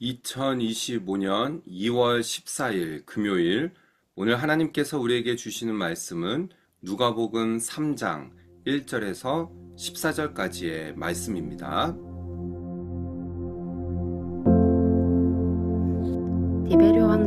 (2025년 2월 14일) 금요일 오늘 하나님께서 우리에게 주시는 말씀은 누가복음 3장 1절에서 14절까지의 말씀입니다.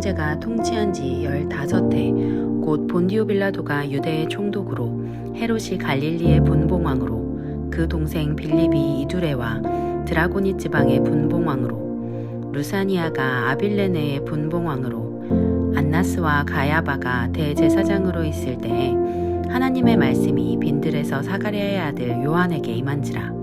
황제가 통치한 지 15해 곧 본디오 빌라도가 유대의 총독으로 헤롯이 갈릴리의 분봉왕으로 그 동생 빌립이 이두레와 드라고니 지방의 분봉왕으로 루사니아가 아빌레네의 분봉왕으로 안나스와 가야바가 대제사장으로 있을 때에 하나님의 말씀이 빈들에서 사가랴의 아들 요한에게 임한지라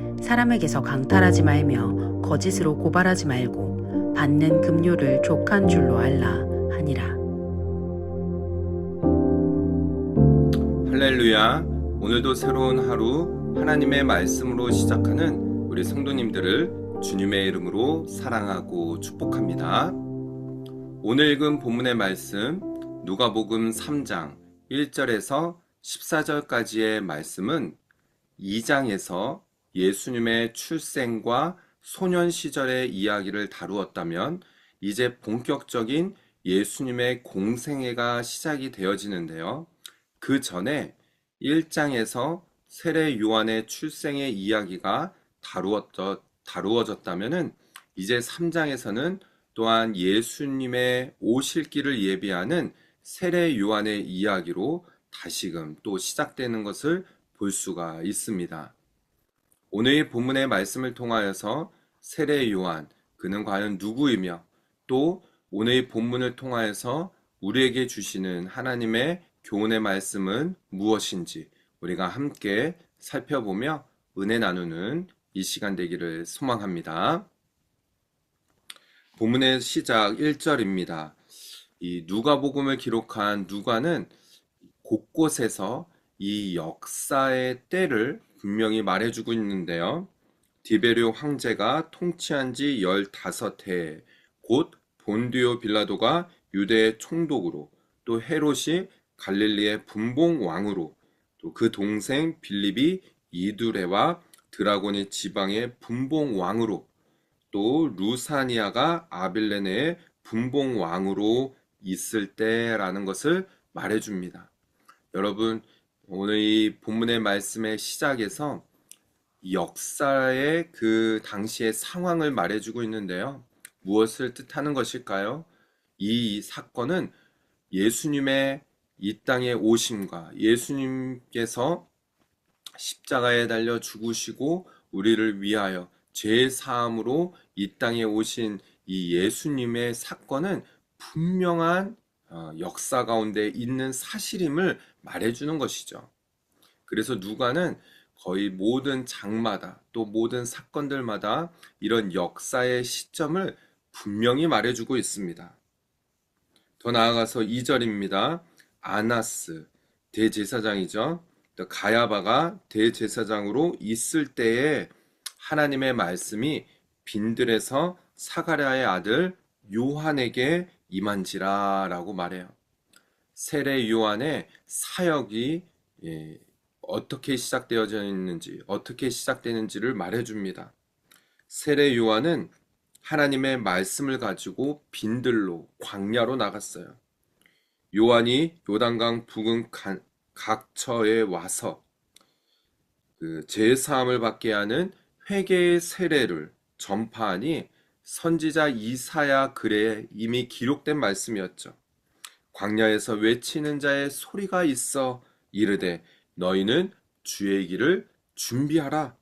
사람에게서 강탈하지 말며 거짓으로 고발하지 말고 받는 급료를 족한 줄로 알라 하니라. 할렐루야. 오늘도 새로운 하루 하나님의 말씀으로 시작하는 우리 성도님들을 주님의 이름으로 사랑하고 축복합니다. 오늘 읽은 본문의 말씀 누가복음 3장 1절에서 14절까지의 말씀은 2장에서 예수님의 출생과 소년 시절의 이야기를 다루었다면 이제 본격적인 예수님의 공생애가 시작이 되어지는데요. 그 전에 1장에서 세례 요한의 출생의 이야기가 다루어졌, 다루어졌다면은 이제 3장에서는 또한 예수님의 오실 길을 예비하는 세례 요한의 이야기로 다시금 또 시작되는 것을 볼 수가 있습니다. 오늘의 본문의 말씀을 통하여서 세례 요한, 그는 과연 누구이며 또 오늘의 본문을 통하여서 우리에게 주시는 하나님의 교훈의 말씀은 무엇인지 우리가 함께 살펴보며 은혜 나누는 이 시간 되기를 소망합니다. 본문의 시작 1절입니다. 이 누가복음을 기록한 누가는 곳곳에서 이 역사의 때를 분명히 말해주고 있는데요. 디베리오 황제가 통치한 지 15해, 곧 본디오 빌라도가 유대의 총독으로, 또 헤롯이 갈릴리의 분봉 왕으로, 또 그 동생 빌립이 이두레와 드라곤이 지방의 분봉 왕으로, 또 루사니아가 아빌레네의 분봉 왕으로 있을 때라는 것을 말해줍니다. 여러분, 오늘 이 본문의 말씀의 시작에서 역사의 그 당시의 상황을 말해주고 있는데요. 무엇을 뜻하는 것일까요? 이 사건은 예수님의 이 땅에 오심과 예수님께서 십자가에 달려 죽으시고 우리를 위하여 죄 사함으로 이 땅에 오신 이 예수님의 사건은 분명한 어, 역사 가운데 있는 사실임을 말해주는 것이죠. 그래서 누가는 거의 모든 장마다 또 모든 사건들마다 이런 역사의 시점을 분명히 말해주고 있습니다. 더 나아가서 2절입니다. 아나스 대제사장이죠. 가야바가 대제사장으로 있을 때에 하나님의 말씀이 빈들에서 사가랴의 아들 요한에게 임한지라라고 말해요. 세례 요한의 사역이 예, 어떻게 시작되어져 있는지, 어떻게 시작되는지를 말해줍니다. 세례 요한은 하나님의 말씀을 가지고 빈들로 광야로 나갔어요. 요한이 요단강 간- 각처에 와서 그 제사함을 받게 하는 회개의 세례를 전파하니 선지자 이사야 글에 이미 기록된 말씀이었죠. 광야에서 외치는 자의 소리가 있어 이르되 너희는 주의 길을 준비하라.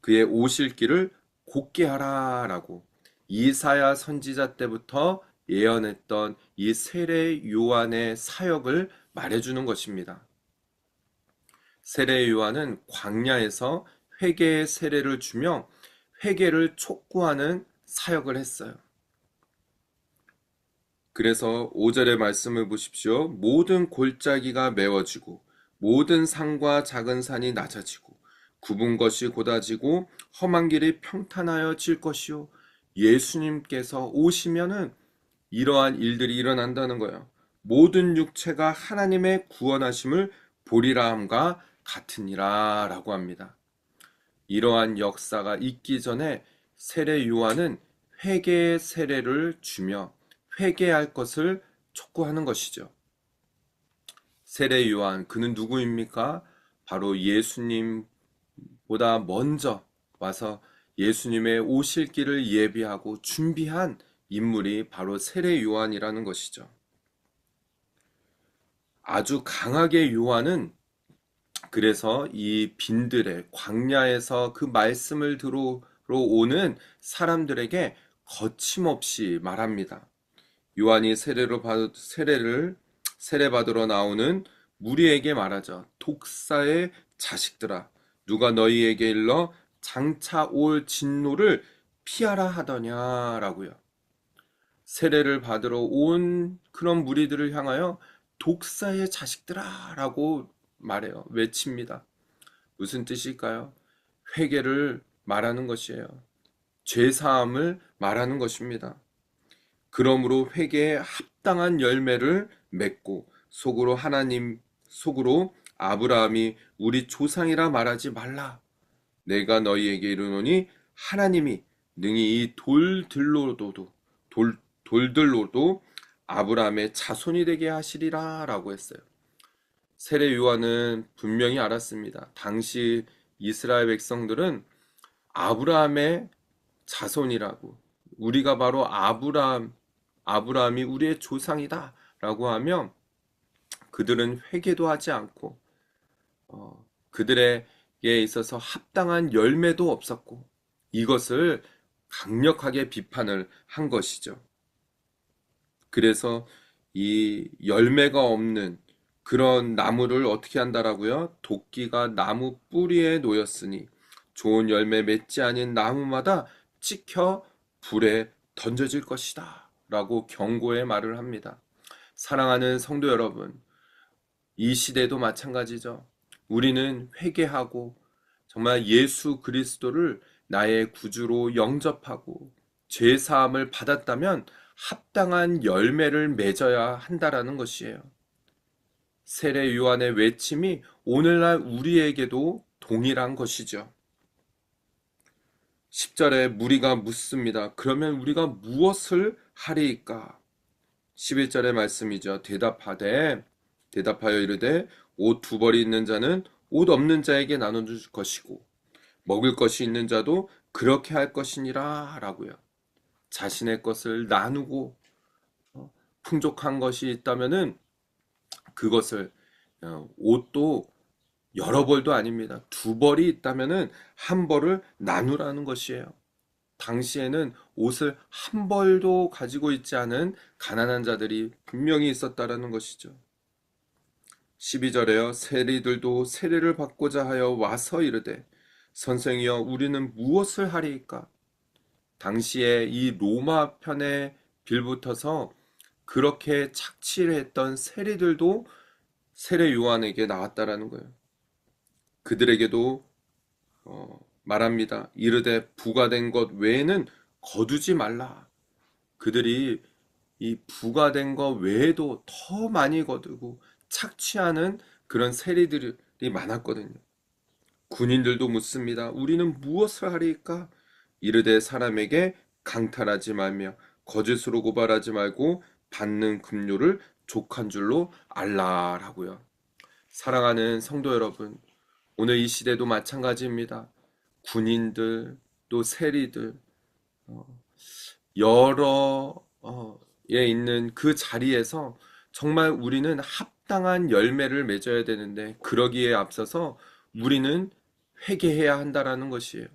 그의 오실 길을 곧게 하라. 라고 이사야 선지자 때부터 예언했던 이 세례 요한의 사역을 말해주는 것입니다. 세례 요한은 광야에서 회개의 세례를 주며 회개를 촉구하는 사역을 했어요. 그래서 5절의 말씀을 보십시오. 모든 골짜기가 메워지고 모든 산과 작은 산이 낮아지고 굽은 것이 곧아지고 험한 길이 평탄하여 질 것이요. 예수님께서 오시면은 이러한 일들이 일어난다는 거예요. 모든 육체가 하나님의 구원하심을 보리라 함과 같으니라 라고 합니다. 이러한 역사가 있기 전에 세례 요한은 회개의 세례를 주며 회개할 것을 촉구하는 것이죠. 세례 요한, 그는 누구입니까? 바로 예수님보다 먼저 와서 예수님의 오실 길을 예비하고 준비한 인물이 바로 세례 요한이라는 것이죠. 아주 강하게 요한은 그래서 이 빈들의 광야에서 그 말씀을 들으러 오는 사람들에게 거침없이 말합니다. 요한이 세례로 받, 세례를 세례 받으러 나오는 무리에게 말하죠. 독사의 자식들아, 누가 너희에게 일러 장차 올 진노를 피하라 하더냐라고요. 세례를 받으러 온 그런 무리들을 향하여 독사의 자식들아라고 말해요. 외칩니다. 무슨 뜻일까요? 회개를 말하는 것이에요. 죄 사함을 말하는 것입니다. 그러므로 회개에 합당한 열매를 맺고 속으로 하나님 속으로 아브라함이 우리 조상이라 말하지 말라. 내가 너희에게 이르노니 하나님이 능히 이 돌들로도 돌 돌들로도 아브라함의 자손이 되게 하시리라라고 했어요. 세례 요한은 분명히 알았습니다. 당시 이스라엘 백성들은 아브라함의 자손이라고 우리가 바로 아브라함 아브라함이 우리의 조상이다라고 하면 그들은 회개도 하지 않고 어, 그들에게 있어서 합당한 열매도 없었고 이것을 강력하게 비판을 한 것이죠. 그래서 이 열매가 없는 그런 나무를 어떻게 한다라고요? 도끼가 나무 뿌리에 놓였으니 좋은 열매 맺지 않은 나무마다 찍혀 불에 던져질 것이다. 라고 경고의 말을 합니다. 사랑하는 성도 여러분, 이 시대도 마찬가지죠. 우리는 회개하고 정말 예수 그리스도를 나의 구주로 영접하고 죄 사함을 받았다면 합당한 열매를 맺어야 한다라는 것이에요. 세례 요한의 외침이 오늘날 우리에게도 동일한 것이죠. 10절에 무리가 묻습니다. 그러면 우리가 무엇을 하리이까? 11절의 말씀이죠. 대답하되 대답하여 이르되 옷 두 벌이 있는 자는 옷 없는 자에게 나눠 줄 것이고 먹을 것이 있는 자도 그렇게 할 것이니라 라고요. 자신의 것을 나누고 어, 풍족한 것이 있다면은 그것을 어, 옷도 여러 벌도 아닙니다. 두 벌이 있다면은 한 벌을 나누라는 것이에요. 당시에는 옷을 한 벌도 가지고 있지 않은 가난한 자들이 분명히 있었다라는 것이죠. 12절에요. 세리들도 세례를 받고자 하여 와서 이르되 선생이여 우리는 무엇을 하리이까? 당시에 이 로마 편에 빌붙어서 그렇게 착취를 했던 세리들도 세례 요한에게 나왔다라는 거예요. 그들에게도 어, 말합니다. 이르되 부가 된 것 외에는 거두지 말라. 그들이 이 부가 된 것 외에도 더 많이 거두고 착취하는 그런 세리들이 많았거든요. 군인들도 묻습니다. 우리는 무엇을 하리까? 이르되 사람에게 강탈하지 말며 거짓으로 고발하지 말고 받는 급료를 족한 줄로 알라라고요. 사랑하는 성도 여러분, 오늘 이 시대도 마찬가지입니다. 군인들, 또 세리들, 어, 여러 어, 에 있는 그 자리에서 정말 우리는 합당한 열매를 맺어야 되는데 그러기에 앞서서 우리는 회개해야 한다라는 것이에요.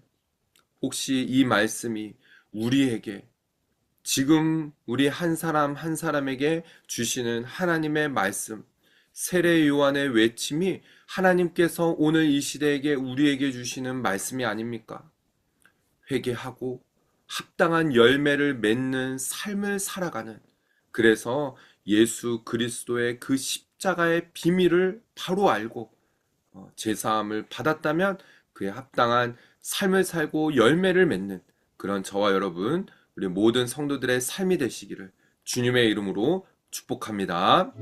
혹시 이 말씀이 우리에게 지금 우리 한 사람 한 사람에게 주시는 하나님의 말씀, 세례 요한의 외침이 하나님께서 오늘 이 시대에게 우리에게 주시는 말씀이 아닙니까? 회개하고 합당한 열매를 맺는 삶을 살아가는 그래서 예수 그리스도의 그 십자가의 비밀을 바로 알고 어, 제사함을 받았다면 그에 합당한 삶을 살고 열매를 맺는 그런 저와 여러분 우리 모든 성도들의 삶이 되시기를 주님의 이름으로 축복합니다.